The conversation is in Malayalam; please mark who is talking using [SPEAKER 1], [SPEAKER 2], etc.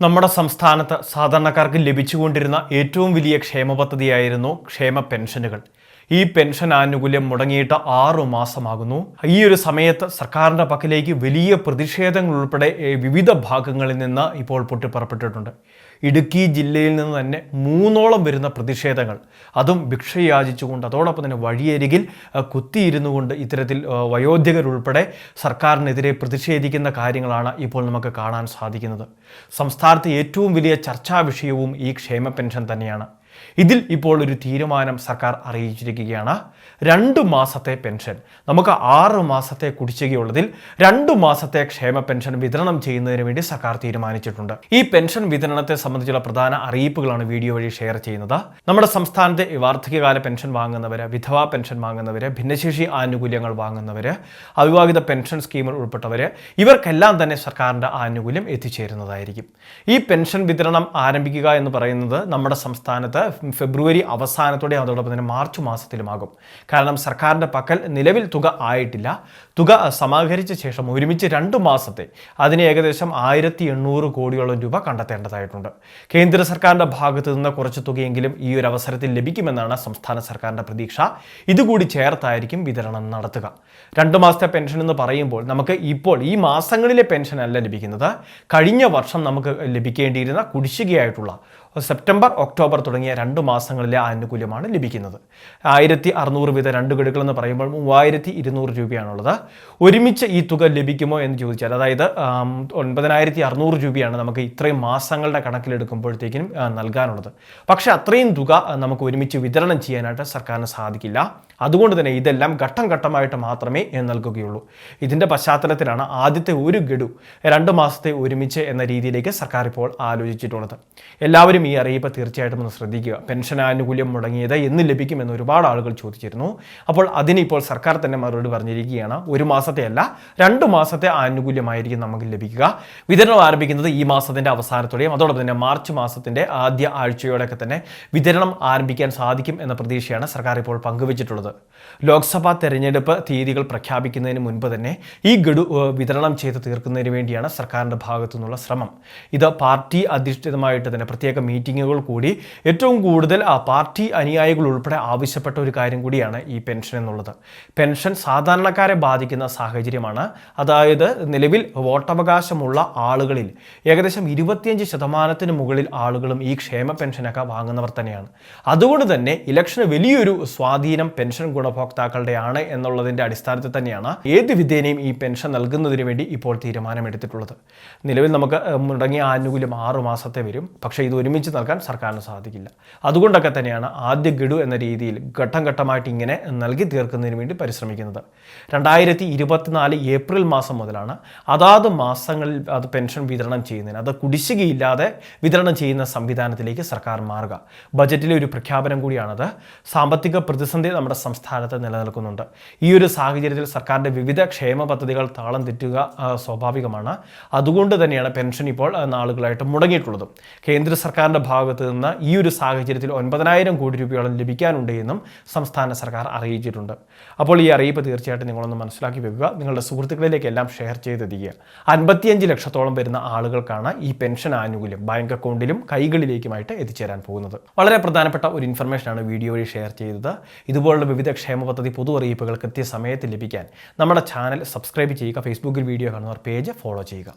[SPEAKER 1] നമ്മുടെ സംസ്ഥാനത്ത് സാധാരണക്കാർക്ക് ലഭിച്ചുകൊണ്ടിരുന്ന ഏറ്റവും വലിയ ക്ഷേമ പദ്ധതിയായിരുന്നു ക്ഷേമ പെൻഷനുകൾ. ഈ പെൻഷൻ ആനുകൂല്യം മുടങ്ങിയിട്ട് ആറു മാസമാകുന്നു. ഈ ഒരു സമയത്ത് സർക്കാരിന്റെ പക്കലേക്ക് വലിയ പ്രതിഷേധങ്ങൾ ഉൾപ്പെടെ വിവിധ ഭാഗങ്ങളിൽ നിന്ന് ഇപ്പോൾ പൊട്ടിപ്പുറപ്പെട്ടിട്ടുണ്ട്. ഇടുക്കി ജില്ലയിൽ നിന്ന് തന്നെ മൂന്നോളം വരുന്ന പ്രതിഷേധങ്ങൾ. അതും ഭിക്ഷയാചിച്ചുകൊണ്ട് അതോടൊപ്പം തന്നെ വഴിയരികിൽ കുത്തിയിരുന്നു കൊണ്ട് ഇത്തരത്തിൽ വയോധികരുൾപ്പെടെ സർക്കാരിനെതിരെ പ്രതിഷേധിക്കുന്ന കാര്യങ്ങളാണ് ഇപ്പോൾ നമുക്ക് കാണാൻ സാധിക്കുന്നത്. സംസ്ഥാനത്തെ ഏറ്റവും വലിയ ചർച്ചാ വിഷയവും ഈ ക്ഷേമ പെൻഷൻ തന്നെയാണ്. ഇതിൽ ഇപ്പോൾ ഒരു തീരുമാനം സർക്കാർ അറിയിച്ചിരിക്കുകയാണ്. രണ്ട് മാസത്തെ പെൻഷൻ. നമുക്ക് ആറ് മാസത്തെ കുടിശ്ശികയുള്ളതിൽ രണ്ട് മാസത്തെ ക്ഷേമ പെൻഷൻ വിതരണം ചെയ്യുന്നതിന് വേണ്ടി സർക്കാർ തീരുമാനിച്ചിട്ടുണ്ട്. ഈ പെൻഷൻ വിതരണത്തെ സംബന്ധിച്ചുള്ള പ്രധാന അറിയിപ്പുകളാണ് വീഡിയോ വഴി ഷെയർ ചെയ്യുന്നത്. നമ്മുടെ സംസ്ഥാനത്തെ വാർദ്ധക്യകാല പെൻഷൻ വാങ്ങുന്നവര് വിധവാ പെൻഷൻ വാങ്ങുന്നവര് ഭിന്നശേഷി ആനുകൂല്യങ്ങൾ വാങ്ങുന്നവര് അവിവാഹിത പെൻഷൻ സ്കീമിൽ ഉൾപ്പെട്ടവര് ഇവർക്കെല്ലാം തന്നെ സർക്കാരിന്റെ ആനുകൂല്യം എത്തിച്ചേരുന്നതായിരിക്കും. ഈ പെൻഷൻ വിതരണം ആരംഭിക്കുക എന്ന് പറയുന്നത് നമ്മുടെ സംസ്ഥാനത്ത് ഫെബ്രുവരി അവസാനത്തോടെ അതോടൊപ്പം തന്നെ മാർച്ച് മാസത്തിലുമാകും. കാരണം സർക്കാരിന്റെ പക്കൽ നിലവിൽ തുക ആയിട്ടില്ല. തുക സമാഹരിച്ച ശേഷം ഒരുമിച്ച് രണ്ട് മാസത്തെ അതിന് ഏകദേശം ആയിരത്തി എണ്ണൂറ് കോടിയോളം രൂപ കണ്ടെത്തേണ്ടതായിട്ടുണ്ട്. കേന്ദ്ര സർക്കാരിന്റെ ഭാഗത്തു നിന്ന് കുറച്ച് തുകയെങ്കിലും ഈ ഒരു അവസരത്തിൽ ലഭിക്കുമെന്നാണ് സംസ്ഥാന സർക്കാരിന്റെ പ്രതീക്ഷ. ഇതുകൂടി ചേർത്തായിരിക്കും വിതരണം നടത്തുക. രണ്ട് മാസത്തെ പെൻഷൻ എന്ന് പറയുമ്പോൾ നമുക്ക് ഇപ്പോൾ ഈ മാസങ്ങളിലെ പെൻഷൻ അല്ല ലഭിക്കുന്നത്. കഴിഞ്ഞ വർഷം നമുക്ക് ലഭിക്കേണ്ടിയിരുന്ന കുടിശ്ശികയായിട്ടുള്ള സെപ്റ്റംബർ ഒക്ടോബർ തുടങ്ങിയ രണ്ട് മാസങ്ങളിലെ ആനുകൂല്യമാണ് ലഭിക്കുന്നത്. ആയിരത്തി അറുന്നൂറ് വീതം രണ്ട് ഗഡുക്കൾ എന്ന് പറയുമ്പോൾ മൂവായിരത്തി ഇരുന്നൂറ് രൂപയാണുള്ളത്. ഒരുമിച്ച് ഈ തുക ലഭിക്കുമോ എന്ന് ചോദിച്ചാൽ അതായത് ഒൻപതിനായിരത്തി അറുന്നൂറ് രൂപയാണ് നമുക്ക് ഇത്രയും മാസങ്ങളുടെ കണക്കിലെടുക്കുമ്പോഴത്തേക്കും നൽകാനുള്ളത്. പക്ഷേ അത്രയും തുക നമുക്ക് ഒരുമിച്ച് വിതരണം ചെയ്യാനായിട്ട് സർക്കാരിന് സാധിക്കില്ല. അതുകൊണ്ട് തന്നെ ഇതെല്ലാം ഘട്ടം ഘട്ടമായിട്ട് മാത്രമേ നൽകുകയുള്ളൂ. ഇതിന്റെ പശ്ചാത്തലത്തിലാണ് ആദ്യത്തെ ഒരു ഗഡു രണ്ട് മാസത്തെ ഒരുമിച്ച് എന്ന രീതിയിലേക്ക് സർക്കാർ ഇപ്പോൾ ആലോചിച്ചിട്ടുള്ളത്. എല്ലാവരും ഈ അറിയിപ്പ് തീർച്ചയായിട്ടും ഒന്ന് ശ്രദ്ധിക്കുക. പെൻഷൻ ആനുകൂല്യം മുടങ്ങിയത് എന്ന് ലഭിക്കുമെന്ന് ഒരുപാട് ആളുകൾ ചോദിച്ചിരുന്നു. അപ്പോൾ അതിനിപ്പോൾ സർക്കാർ തന്നെ മറുപടി പറഞ്ഞിരിക്കുകയാണ്. ഒരു മാസത്തെ അല്ല രണ്ട് മാസത്തെ ആനുകൂല്യമായിരിക്കും നമുക്ക് ലഭിക്കുക. വിതരണം ആരംഭിക്കുന്നത് ഈ മാസത്തിന്റെ അവസാനത്തോടെയും അതോടൊപ്പം തന്നെ മാർച്ച് മാസത്തിന്റെ ആദ്യ ആഴ്ചയോടെയൊക്കെ തന്നെ വിതരണം ആരംഭിക്കാൻ സാധിക്കും എന്ന പ്രതീക്ഷയാണ് സർക്കാർ ഇപ്പോൾ പങ്കുവച്ചിട്ടുള്ളത്. ലോക്സഭാ തെരഞ്ഞെടുപ്പ് തീയതികൾ പ്രഖ്യാപിക്കുന്നതിന് മുൻപ് തന്നെ ഈ ഗഡു വിതരണം ചെയ്ത് തീർക്കുന്നതിന് വേണ്ടിയാണ് സർക്കാരിന്റെ ഭാഗത്തു നിന്നുള്ള ശ്രമം. ഇത് പാർട്ടി അധിഷ്ഠിതമായിട്ട് തന്നെ പ്രത്യേക മീറ്റിങ്ങുകൾ കൂടി. ഏറ്റവും കൂടുതൽ ആ പാർട്ടി അനുയായികൾ ഉൾപ്പെടെ ആവശ്യപ്പെട്ട ഒരു കാര്യം കൂടിയാണ് ഈ പെൻഷൻ എന്നുള്ളത്. പെൻഷൻ സാധാരണക്കാരെ ബാധിക്കുന്ന സാഹചര്യമാണ്. അതായത് നിലവിൽ വോട്ടവകാശമുള്ള ആളുകളിൽ ഏകദേശം ഇരുപത്തിയഞ്ച് ശതമാനത്തിന് മുകളിൽ ആളുകളും ഈ ക്ഷേമ പെൻഷനൊക്കെ വാങ്ങുന്നവർ തന്നെയാണ്. അതുകൊണ്ട് തന്നെ ഇലക്ഷന് വലിയൊരു സ്വാധീനം പെൻഷൻ ഗുണഭോക്താക്കളുടെയാണ് എന്നുള്ളതിന്റെ അടിസ്ഥാനത്തിൽ തന്നെയാണ് ഏത് വിധേനയും ഈ പെൻഷൻ നൽകുന്നതിന് വേണ്ടി ഇപ്പോൾ തീരുമാനമെടുത്തിട്ടുള്ളത്. നിലവിൽ നമുക്ക് മുടങ്ങിയ ആനുകൂല്യം ആറു മാസത്തെ വരും. പക്ഷേ ഇത് ഒരുമിച്ച് നൽകാൻ സർക്കാരിന് സാധിക്കില്ല. അതുകൊണ്ടൊക്കെ തന്നെയാണ് ആദ്യ ഗഡു എന്ന രീതിയിൽ ഘട്ടം ഘട്ടമായിട്ട് ഇങ്ങനെ നൽകി തീർക്കുന്നതിന് വേണ്ടി പരിശ്രമിക്കുന്നത്. രണ്ടായിരത്തി ഇരുപത്തിനാല് ഏപ്രിൽ മാസം മുതലാണ് അതാത് മാസങ്ങളിൽ അത് പെൻഷൻ വിതരണം ചെയ്യുന്നതിന് അത് കുടിശ്ശികയില്ലാതെ വിതരണം ചെയ്യുന്ന സംവിധാനത്തിലേക്ക് സർക്കാർ മാറുക. ബജറ്റിലെ ഒരു പ്രഖ്യാപനം കൂടിയാണത്. സാമ്പത്തിക പ്രതിസന്ധി നമ്മുടെ സംസ്ഥാനത്ത് നിലനിൽക്കുന്നുണ്ട്. ഈ ഒരു സാഹചര്യത്തിൽ സർക്കാരിന്റെ വിവിധ ക്ഷേമ പദ്ധതികൾ താളം തെറ്റുക സ്വാഭാവികമാണ്. അതുകൊണ്ട് തന്നെയാണ് പെൻഷൻ ഇപ്പോൾ നാളുകളായിട്ട് മുടങ്ങിയിട്ടുള്ളതും. കേന്ദ്ര സർക്കാരിന്റെ ഭാഗത്ത് നിന്ന് ഈ ഒരു സാഹചര്യത്തിൽ ഒൻപതിനായിരം കോടി രൂപയോളം ലഭിക്കാനുണ്ട് എന്നും സംസ്ഥാന സർക്കാർ അറിയിച്ചിട്ടുണ്ട്. അപ്പോൾ ഈ അറിയിപ്പ് തീർച്ചയായിട്ടും നിങ്ങളൊന്ന് മനസ്സിലാക്കി വെക്കുക. നിങ്ങളുടെ സുഹൃത്തുക്കളിലേക്കെല്ലാം ഷെയർ ചെയ്തെത്തിക്കുക അൻപത്തിയഞ്ച് ലക്ഷത്തോളം വരുന്ന ആളുകൾക്കാണ് ഈ പെൻഷൻ ആനുകൂല്യം ബാങ്ക് അക്കൗണ്ടിലും കൈകളിലേക്കുമായിട്ട് എത്തിച്ചേരാൻ പോകുന്നത്. വളരെ പ്രധാനപ്പെട്ട ഒരു ഇൻഫർമേഷനാണ് വീഡിയോ വഴി ഷെയർ ചെയ്തത്. ഇതുപോലുള്ള വിവിധ ക്ഷേമ പദ്ധതി പൊതു അറിയിപ്പുകൾ കൃത്യസമയത്ത് ലഭിക്കാൻ നമ്മുടെ ചാനൽ സബ്സ്ക്രൈബ് ചെയ്യുക. ഫേസ്ബുക്കിൽ വീഡിയോ കാണുന്നവർ പേജ് ഫോളോ ചെയ്യുക.